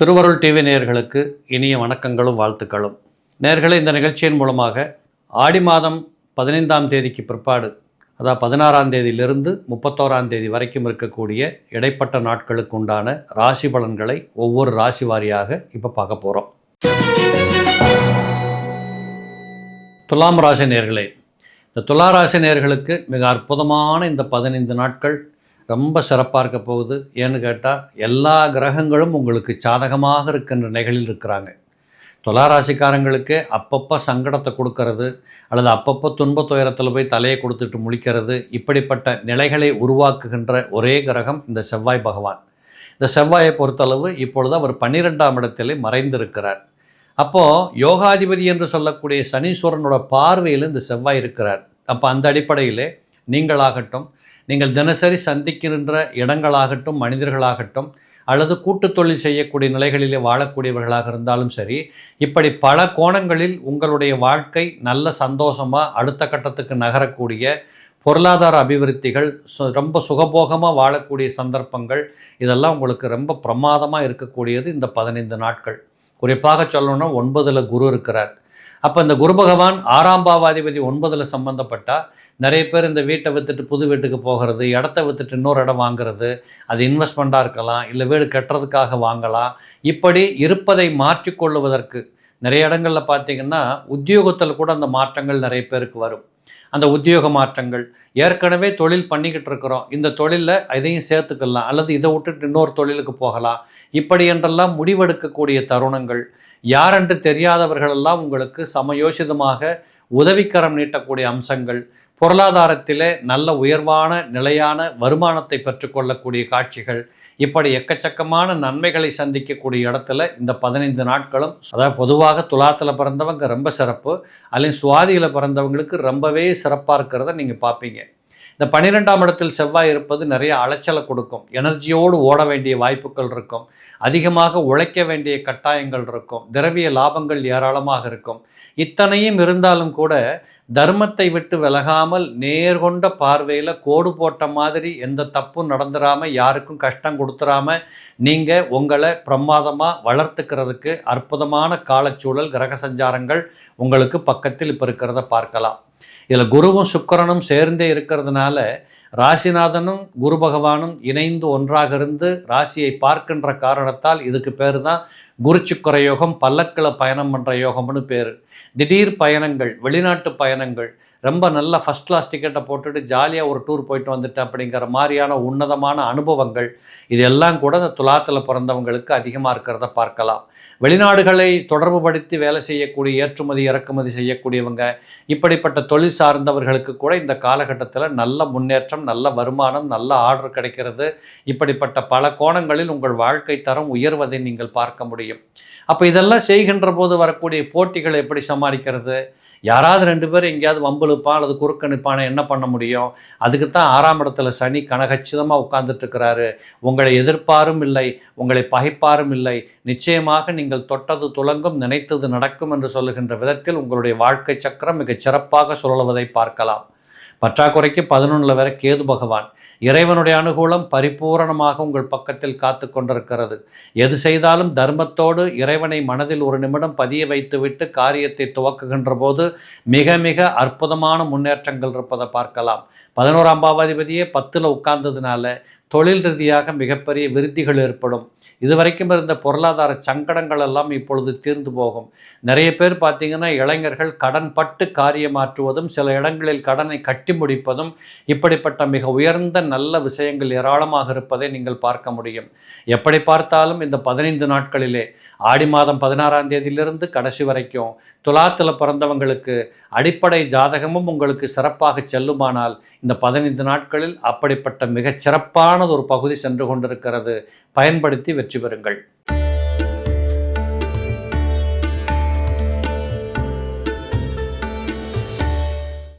திருவருள் டிவி நேயர்களுக்கு இனிய வணக்கங்களும் வாழ்த்துக்களும். நேர்களை இந்த நிகழ்ச்சியின் மூலமாக ஆடி மாதம் பதினைந்தாம் தேதிக்கு பிற்பாடு அதாவது பதினாறாம் தேதியிலிருந்து முப்பத்தோராம் தேதி வரைக்கும் இருக்கக்கூடிய இடைப்பட்ட நாட்களுக்கு உண்டான ராசி பலன்களை ஒவ்வொரு ராசி வாரியாக இப்போ பார்க்க போகிறோம் துலாம் ராசி நேர்களே இந்த துலா ராசி நேர்களுக்கு மிக அற்புதமான இந்த பதினைந்து நாட்கள் ரொம்ப சிறப்பாக இருக்க போகுது. ஏன்னு கேட்டால் எல்லா கிரகங்களும் உங்களுக்கு சாதகமாக இருக்கின்ற நிகழில் இருக்கிறாங்க. துளாராசிக்காரங்களுக்கு அப்பப்போ சங்கடத்தை கொடுக்கறது அல்லது அப்பப்போ துன்ப துயரத்தில் போய் தலையை கொடுத்துட்டு முழிக்கிறது இப்படிப்பட்ட நிலைகளை உருவாக்குகின்ற ஒரே கிரகம் இந்த செவ்வாய் பகவான். இந்த செவ்வாயை பொறுத்தளவு இப்பொழுது அவர் பன்னிரெண்டாம் இடத்திலே மறைந்திருக்கிறார். அப்போது யோகாதிபதி என்று சொல்லக்கூடிய சனீஸ்வரனோட பார்வையில் இந்த செவ்வாய் இருக்கிறார். அப்போ அந்த அடிப்படையிலே நீங்களாகட்டும் நீங்கள் தினசரி சந்திக்கின்ற இடங்களாகட்டும் மனிதர்களாகட்டும் அல்லது கூட்டு தொழில் செய்யக்கூடிய நிலைகளிலே வாழக்கூடியவர்களாக இருந்தாலும் சரி இப்படி பல கோணங்களில் உங்களுடைய வாழ்க்கை நல்ல சந்தோஷமாக அடுத்த கட்டத்துக்கு நகரக்கூடிய பொருளாதார அபிவிருத்திகள் சு- ரொம்ப சுகபோகமாக வாழக்கூடிய சந்தர்ப்பங்கள் இதெல்லாம் உங்களுக்கு ரொம்ப பிரமாதமாக இருக்கக்கூடியது இந்த பதினைந்து நாட்கள். குறிப்பாக சொல்லணும்னா ஒன்பதில் குரு இருக்கிறார். அப்போ இந்த குரு பகவான் ஆறாம் பாவாதிபதி ஒன்பதில் சம்மந்தப்பட்டால் நிறைய பேர் இந்த வீட்டை விற்றுட்டு புது வீட்டுக்கு போகிறது இடத்த விற்றுட்டு இன்னொரு இடம் வாங்குறது அது இன்வெஸ்ட்மெண்ட்டாக இருக்கலாம் இல்லை வீடு கட்டுறதுக்காக வாங்கலாம். இப்படி இருப்பதை மாற்றிக்கொள்ளுவதற்கு நிறைய இடங்களில் பார்த்தீங்கன்னா உத்தியோகத்தில் கூட அந்த மாற்றங்கள் நிறைய பேருக்கு வரும். அந்த உத்தியோக மாற்றங்கள். ஏற்கனவே தொழில் பண்ணிக்கிட்டு இருக்கிறோம். இந்த தொழிலில் இதையும் சேர்த்துக்கலாம். அல்லது இதை விட்டுட்டு இன்னொரு தொழிலுக்கு போகலாம். இப்படி என்றெல்லாம் முடிவெடுக்கக்கூடிய தருணங்கள். யாரென்று தெரியாதவர்களெல்லாம் உங்களுக்கு சமயோசிதமாக உதவிக்கரம் நீட்டக்கூடிய அம்சங்கள் பொருளாதாரத்திலே நல்ல உயர்வான நிலையான வருமானத்தை பெற்றுக்கொள்ளக்கூடிய காட்சிகள் இப்படி எக்கச்சக்கமான நன்மைகளை சந்திக்கக்கூடிய இடத்துல இந்த பதினைந்து நாட்களும் அதாவது பொதுவாக துலாத்தில் பிறந்தவங்க ரொம்ப சிறப்பு அல்லது சுவாதியில் பிறந்தவங்களுக்கு ரொம்பவே சிறப்பாக இருக்கிறத நீங்கள் பார்ப்பீங்க. இந்த பன்னிரெண்டாம் இடத்தில் செவ்வாய் இருப்பது நிறைய அலைச்சலை கொடுக்கும். எனர்ஜியோடு ஓட வேண்டிய வாய்ப்புகள் இருக்கும். அதிகமாக உழைக்க வேண்டிய கட்டாயங்கள் இருக்கும். திரவிய லாபங்கள் ஏராளமாக இருக்கும். இத்தனையும் இருந்தாலும் கூட தர்மத்தை விட்டு விலகாமல் நேர்கொண்ட பார்வையில் கோடு போட்ட மாதிரி எந்த தப்பும் நடந்துடாமல் யாருக்கும் கஷ்டம் கொடுத்துடாம நீங்கள் உங்களை பிரமாதமாக வளர்த்துக்கிறதுக்கு அற்புதமான காலச்சூழல் கிரக சஞ்சாரங்கள் உங்களுக்கு பக்கத்தில் இப்போ இருக்கிறத பார்க்கலாம். இதில் குருவும் சுக்கிரனும் சேர்ந்தே இருக்கிறதுனால ராசிநாதனும் குரு பகவானும் இணைந்து ஒன்றாக இருந்து ராசியை பார்க்கின்ற காரணத்தால் இதுக்கு பேர் தான் குரு யோகம் பல்லக்கில் பயணம் பண்ணுற யோகம்னு பேர். திடீர் பயணங்கள் வெளிநாட்டு பயணங்கள் ரொம்ப நல்ல ஃபஸ்ட் கிளாஸ் டிக்கெட்டை போட்டுட்டு ஜாலியாக ஒரு டூர் போயிட்டு வந்துட்டேன் அப்படிங்கிற மாதிரியான உன்னதமான அனுபவங்கள் இதெல்லாம் கூட இந்த துலாத்தில் பிறந்தவங்களுக்கு அதிகமாக இருக்கிறத பார்க்கலாம். வெளிநாடுகளை தொடர்புபடுத்தி வேலை செய்யக்கூடிய ஏற்றுமதி இறக்குமதி செய்யக்கூடியவங்க இப்படிப்பட்ட தொழில் சார்ந்தவர்களுக்கு கூட இந்த காலகட்டத்தில் நல்ல முன்னேற்றம் நல்ல வருமானம் நல்ல ஆர்டர் கிடைக்கிறது. இப்படிப்பட்ட பல கோணங்களில் உங்கள் வாழ்க்கை தரம் உயர்வதை நீங்கள் பார்க்க முடியும். அப்போ இதெல்லாம் செய்கின்ற போது வரக்கூடிய போட்டிகளை எப்படி சமாளிக்கிறது? யாராவது ரெண்டு பேர் எங்கேயாவது வம்பிழுப்பான் அல்லது குறுக்கணிப்பான என்ன பண்ண முடியும்? அதுக்கு தான் ஆறாம் இடத்துல சனி கனகச்சிதமாக உட்கார்ந்துட்டு உங்களை எதிர்ப்பாரும் இல்லை உங்களை பகைப்பாரும் இல்லை. நிச்சயமாக நீங்கள் தொட்டது துலங்கும் நினைத்தது நடக்கும் என்று சொல்லுகின்ற விதத்தில் உங்களுடைய வாழ்க்கை சக்கரம் மிகச் சிறப்பாக சுழலுவதை பார்க்கலாம். பற்றாக்குறைக்கு பதினொன்றில் வேற கேது பகவான். இறைவனுடைய அனுகூலம் பரிபூரணமாக உங்கள் பக்கத்தில் காத்து கொண்டிருக்கிறது. எது செய்தாலும் தர்மத்தோடு இறைவனை மனதில் ஒரு நிமிடம் பதிய வைத்துவிட்டு காரியத்தை துவக்குகின்ற போது மிக மிக அற்புதமான முன்னேற்றங்கள் இருப்பதை பார்க்கலாம். பதினோராம் பாவாதிபதியே பத்தில் உட்கார்ந்ததுனால தொழில் ரீதியாக மிகப்பெரிய விருத்திகள் ஏற்படும். இதுவரைக்கும் இருந்த பொருளாதார சங்கடங்கள் எல்லாம் இப்பொழுது தீர்ந்து போகும். நிறைய பேர் பார்த்திங்கன்னா இளைஞர்கள் கடன் பட்டு காரியமாற்றுவதும் சில இடங்களில் கடனை கட்டி முடிப்பதும் இப்படிப்பட்ட மிக உயர்ந்த நல்ல விஷயங்கள் ஏராளமாக இருப்பதை நீங்கள் பார்க்க முடியும். எப்படி பார்த்தாலும் இந்த பதினைந்து நாட்களிலே ஆடி மாதம் பதினாறாம் தேதியிலிருந்து கடைசி வரைக்கும் துலாத்தில் பிறந்தவங்களுக்கு அடிப்படை ஜாதகமும் உங்களுக்கு சிறப்பாக செல்லுமானால் இந்த பதினைந்து நாட்களில் அப்படிப்பட்ட மிகச் முக்கியமானது ஒரு பகுதி சென்று கொண்டிருக்கிறது. பயன்படுத்தி வெற்றி பெறுங்கள்.